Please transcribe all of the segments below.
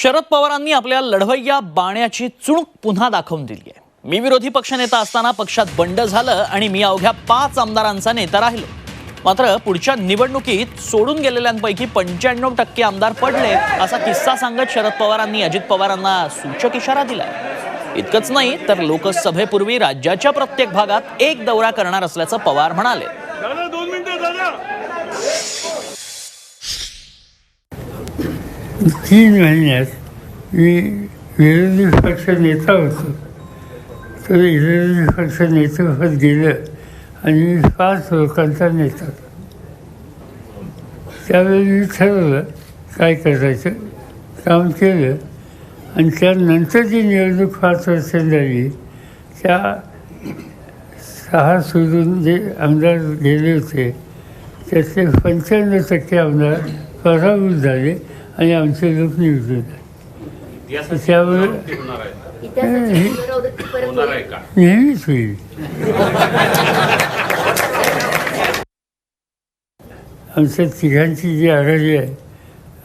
शरद पवारांनी आपल्या लढवय्या बाण्याची चुणूक पुन्हा दाखवून दिली आहे मी विरोधी पक्षनेता असताना पक्षात बंड झालं आणि मी अवघ्या पाच आमदारांचा नेता राहिलो. मात्र पुढच्या निवडणुकीत सोडून गेलेल्यांपैकी पंच्याण्णव टक्के आमदार पडले असा किस्सा सांगत शरद पवारांनी अजित पवारांना सूचक इशारा दिलाय. इतकंच नाही तर लोकसभेपूर्वी राज्याच्या प्रत्येक भागात एक दौरा करणार असल्याचं पवार म्हणाले. तीन महिन्यात मी विरोधी पक्ष नेता होतो. तर विरोधी पक्ष नेतेपद गेलं आणि मी पाच लोकांचा नेता. त्यावेळी मी ठरवलं काय करायचं? काम केलं आणि त्यानंतर जी निवडणूक पाच वर्ष झाली त्या सहा सोडून जे आमदार गेले होते त्याचे पंच्याण्णव टक्के आमदार पराभूत झाले आणि आमचे लोक निवडून होईल. नेहमीच होईल आमच्या तिघांची जी आघाडी आहे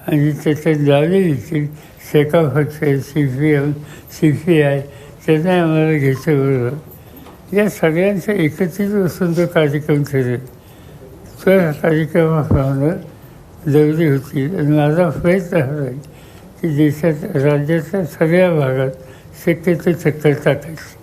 आणि त्याच्यात झाले देखील शेका पक्ष आहे C P M C P I त्यांना आम्हाला घ्यायचं बरोबर या सगळ्यांचा एकत्रित बसून तो कार्यक्रम ठरेल त्या कार्यक्रमाप्रमाणे दौरी होती. आणि माझा प्रयत्न हा की देशात राज्याच्या सगळ्या भागात शक्यतो चक्कर टाकायची